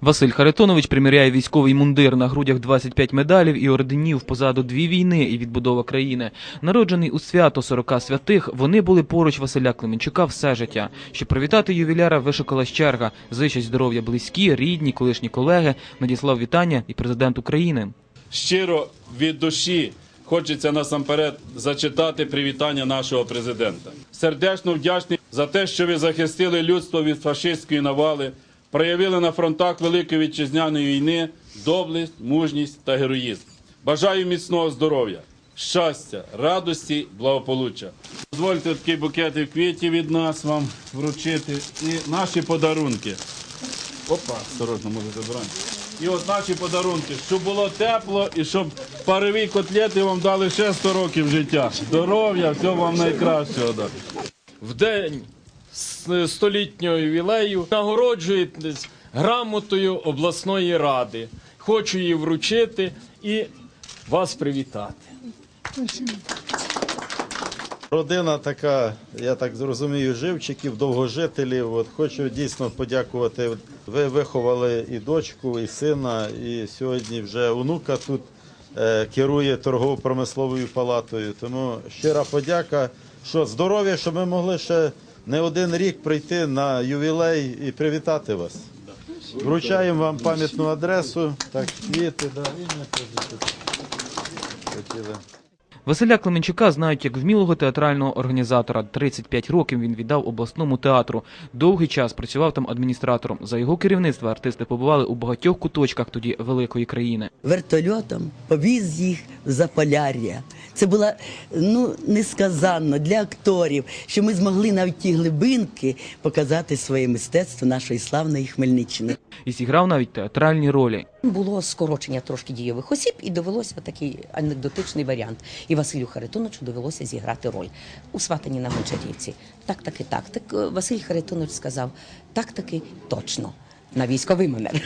Василь Харитонович приміряє військовий мундир на грудях 25 медалів і орденів позаду дві війни і відбудова країни. Народжений у свято 40 святих, вони були поруч Василя Клименчука все життя. Щоб привітати ювіляра, вишукалась черга. Зичать здоров'я близькі, рідні, колишні колеги. Надіслав вітання і президент України. щиро від душі хочеться насамперед зачитати привітання нашого президента. Сердечно вдячний за те, що ви захистили людство від фашистської навали, проявили на фронтах Великої вітчизняної війни доблесть, мужність та героїзм. Бажаю міцного здоров'я, щастя, радості, благополуччя. Дозвольте такий букет квітів від нас вам вручити і наші подарунки. Опа, осторожно, можете брати. І от наші подарунки, щоб було тепло і щоб парові котлети вам дали ще 100 років життя. Здоров'я, всього вам найкращого. В день столітнього ювілею нагороджуєтесь грамотою обласної ради. Хочу її вручити і вас привітати. Родина така, я так зрозумію, живчиків, довгожителів. От хочу дійсно подякувати. Ви виховали і дочку, і сина, і сьогодні вже онука тут е, керує торгово-промисловою палатою. Тому щира подяка. Що здоров'я, щоб ми могли ще не один рік прийти на ювілей і привітати вас. Вручаємо вам пам'ятну адресу. Так, квіти, да, і ми хотіли. Василя Клименчука знають як вмілого театрального організатора. 35 років він віддав обласному театру. Довгий час працював там адміністратором. За його керівництва артисти побували у багатьох куточках тоді великої країни. вертольотом повіз їх Заполяр'я. Це було ну несказанно для акторів, що ми змогли навіть ті глибинки показати своє мистецтво нашої славної Хмельниччини. І зіграв навіть театральні ролі. Було скорочення трошки дієвих осіб, і довелося такий анекдотичний варіант. І Василю Харитоновичу довелося зіграти роль у сватані на Гончарівці. Так таки, так. Так е, Василь Харитонович сказав, так таки точно. На військовий манер.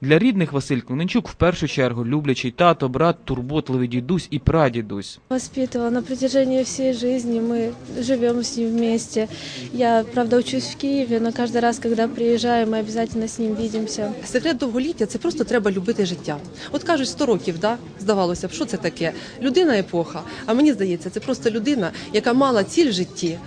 Для рідних Василь Клименчук в першу чергу люблячий тато, брат, турботливий дідусь і прадідусь. Воспитывала на протяжении всей жизни. Мы живем с ним вместе. Я, правда, учусь в Киеве, но каждый раз, когда приезжаем, мы обязательно с ним видимся. Секрет довголіття це просто треба любити життя. От кажуть, 100 років, да? здавалося б, що це таке? Людина епоха. А мені здається, це просто людина, яка мала ціль в житті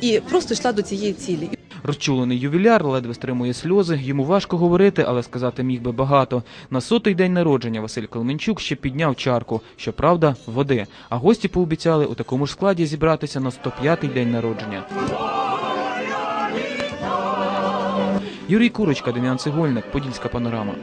і просто йшла до цієї цілі. Розчулений ювіляр ледве стримує сльози. Йому важко говорити, але сказати міг би багато. На сотий день народження Василь Калменчук ще підняв чарку, щоправда, води. А гості пообіцяли у такому ж складі зібратися на 105-й день народження. Юрій Курочка, Дем'ян Цегольник, Подільська панорама.